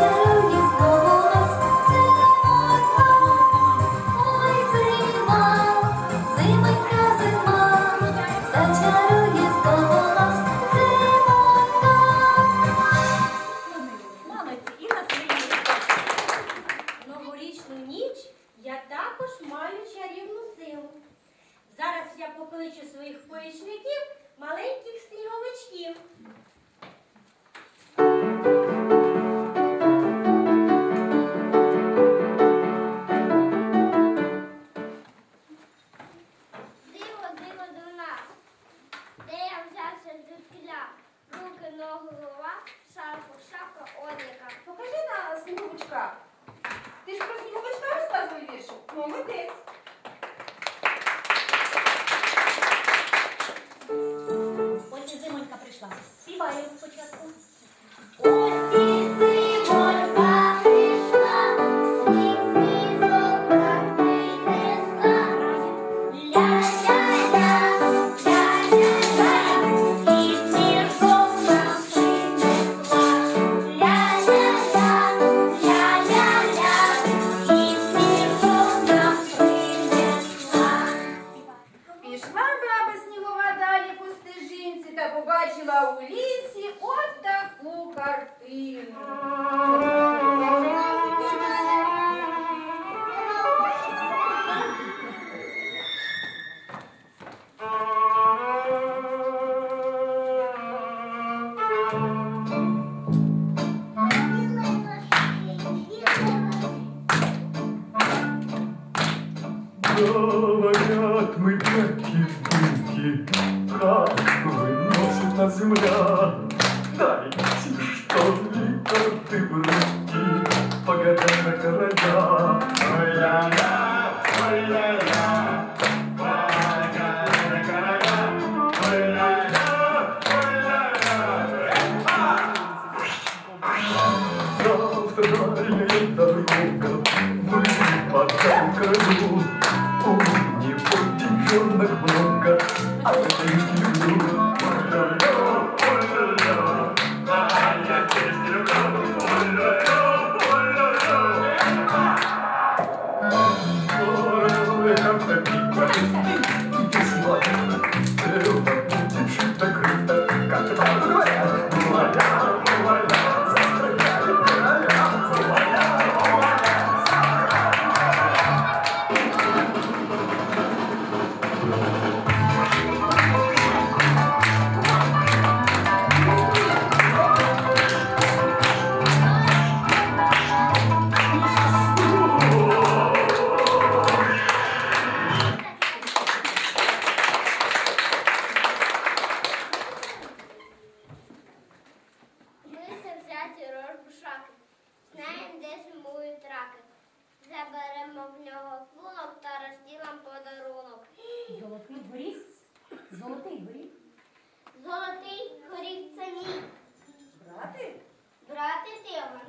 love. голова, шапку, шапка одяка. Покажи на Сніговичка. Ти ж про Сніговичка розказує віршу? Молодець. Отже, зимонька прийшла. Співаємо спочатку. поїхала снігова далі по стежинці та побачила у лісі от таку картину. Buddha.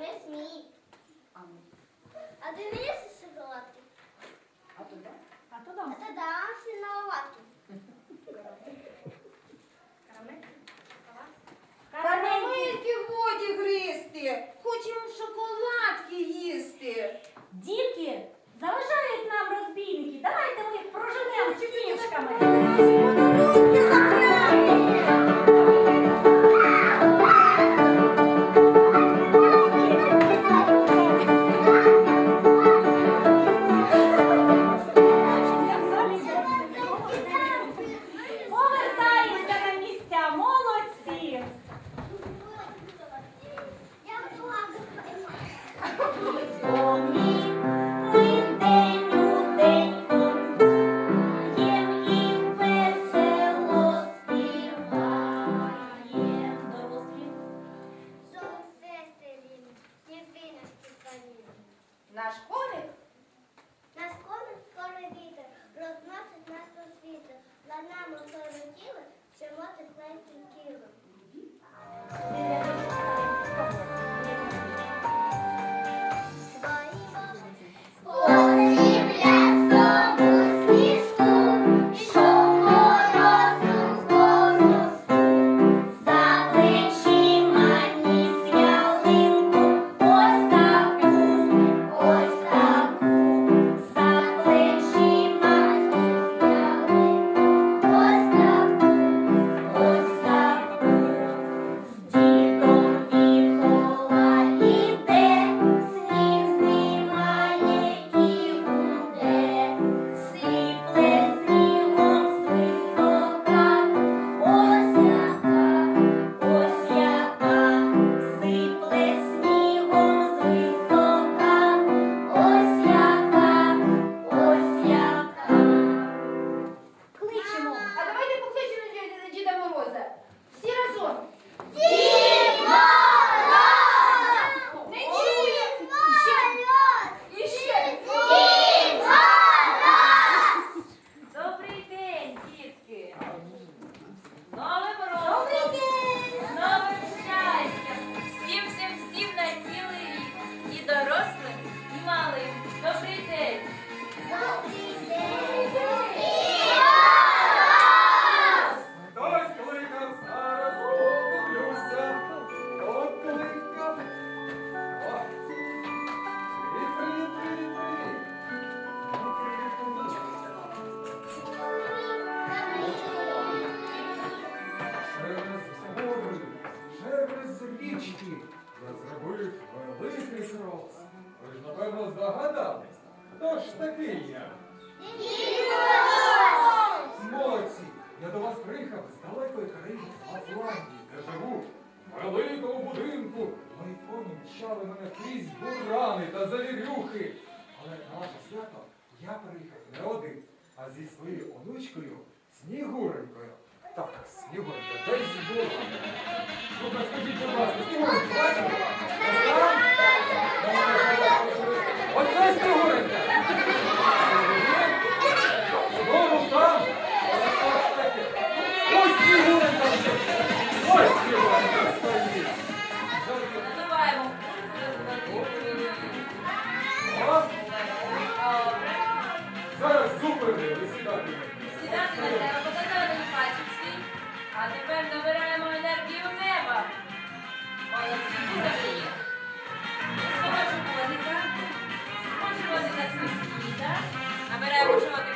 Christmas. Снігуренька, десь була. Ну, так скажіть, будь ласка, Снігуренька, бачите? Ось? Оце Снігуренька! Знову там? Ось Снігуренька вже. Ось Снігуренька стоїть. Називаємо. О, Зараз зупини, ви. Сідати показали пальчик свій. А тепер набираємо енергію неба. Молодці, дуже є. Свого водика, Свого животика сусіда. Набираємо животика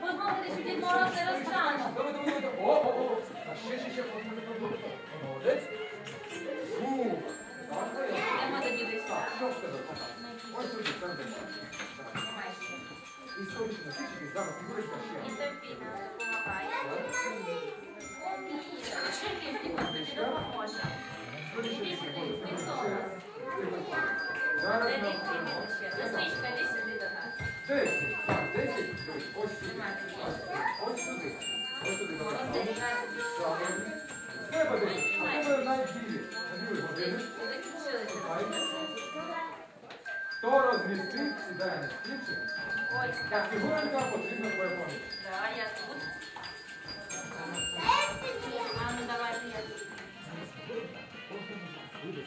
Подумайте, що Дід Мороз не розтанув. Давай, давай, давай. О, о, о. А ще, ще, ще. Молодець. Фу. Так, так. Йдемо до дідуся. Що в тебе? Ось сюди, там де. Тримай ще. І скоріше на тисячі, зараз фігурка ще. І тобі допомагає. Чим тобі допоможе? Іди сюди, ти хто у нас? Зараз Де ми відкрити ще? Лисичка, Хто розмістив, сідає на стільчик. Ось Так, фігуренька потрібно перепонити. Да, я тут. А ну давайте я тут. Кожному з вас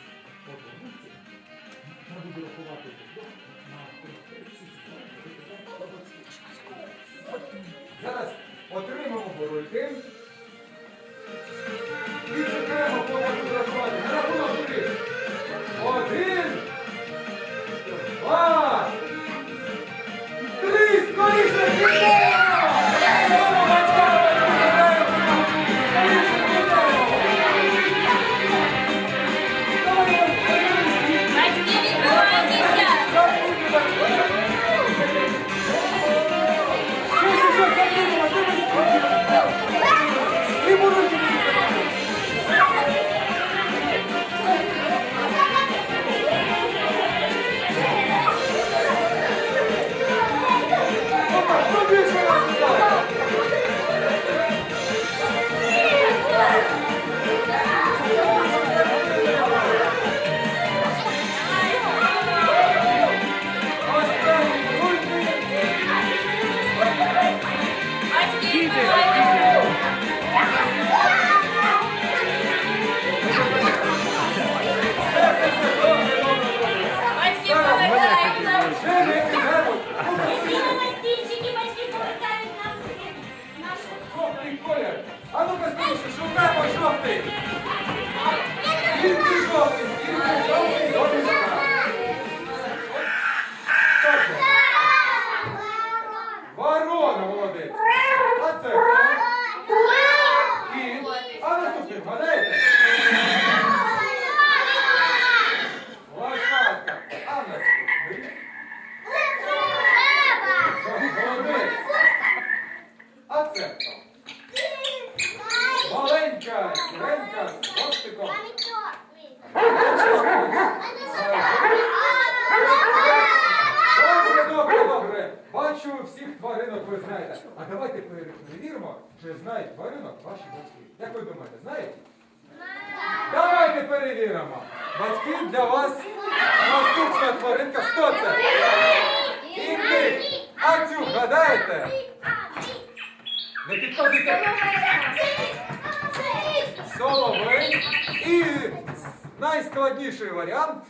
варіант.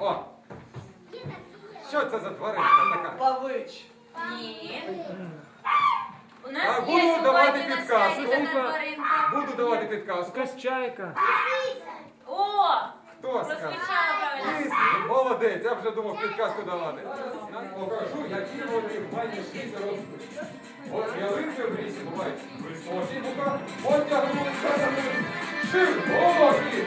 О, що це за тваринка така? Павич. Ні. У А нас буду є давати сьогодні на підказку. святі така тваринка. Буду давати підказку. Якась чайка. О! Хто сказав? Правильно. Молодець, я вже думав підказку давати. Покажу, які вони мають шість розмірів. От ялинки в лісі бувають високі, ну-ка, ростуть. Тиси. Широкі,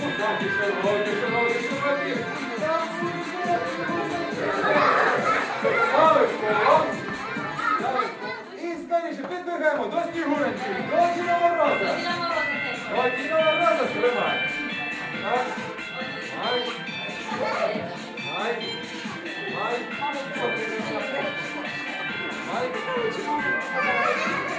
пузаті, широкі, широкі, широкі. Ставиш коло. І скоріше підбігаємо до Снігуреньки, до Діда Мороза. Діда Мороза теж. До Діда Мороза тримай. Так. Ай. Ай. Ай. Ай. Зараз,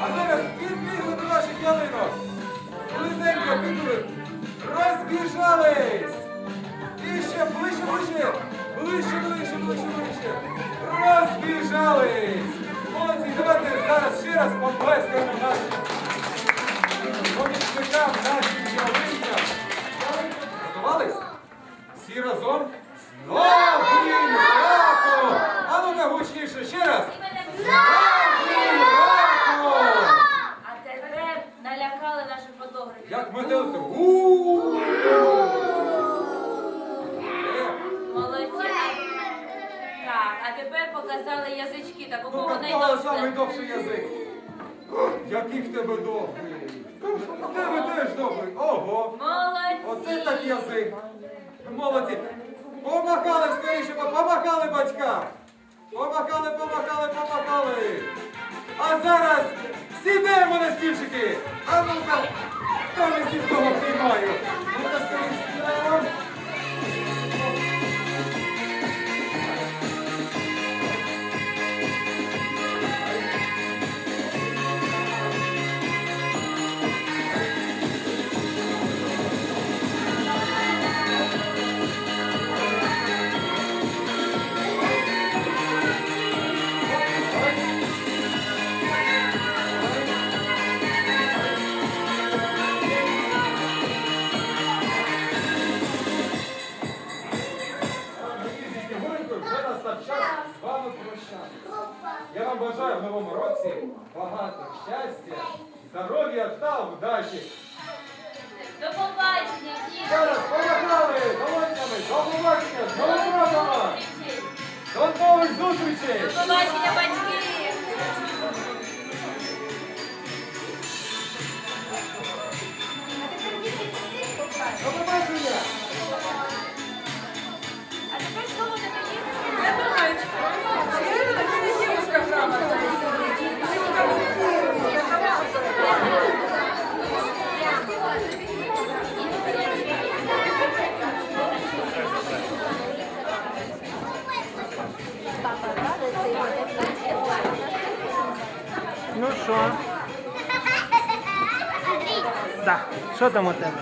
А зараз підбігли до наших ялинок. Близенько підбігли. Розбіжались. І ще ближче, ближче. Ближче, ближче, ближче, ближче. Розбіжались. Молодці, давайте зараз ще раз поплескаємо нашим помічникам, нашим ялинкам. Готувались? Всі разом? З Новим! А ну-ка гучніше, ще раз. З роком! А тепер наших фотографів. Як метелиця. Молодці. Так, а тепер показали язички. Так, у Ну, кого какого самий найдовше? довший язик? Який в тебе довгий? В тебе теж довгий. Ого! Молодці. Оце так язик. Молодці. Помахали скоріше, помахали батькам. Помахали, помахали, помахали. А зараз сідаємо на стільчики. А ну-ка, хто не того приймаю. Ну-ка нових зустрічей! До побачення, батьки. До побачення! А тепер слово не мені. Ну що? Да. що там у тебе?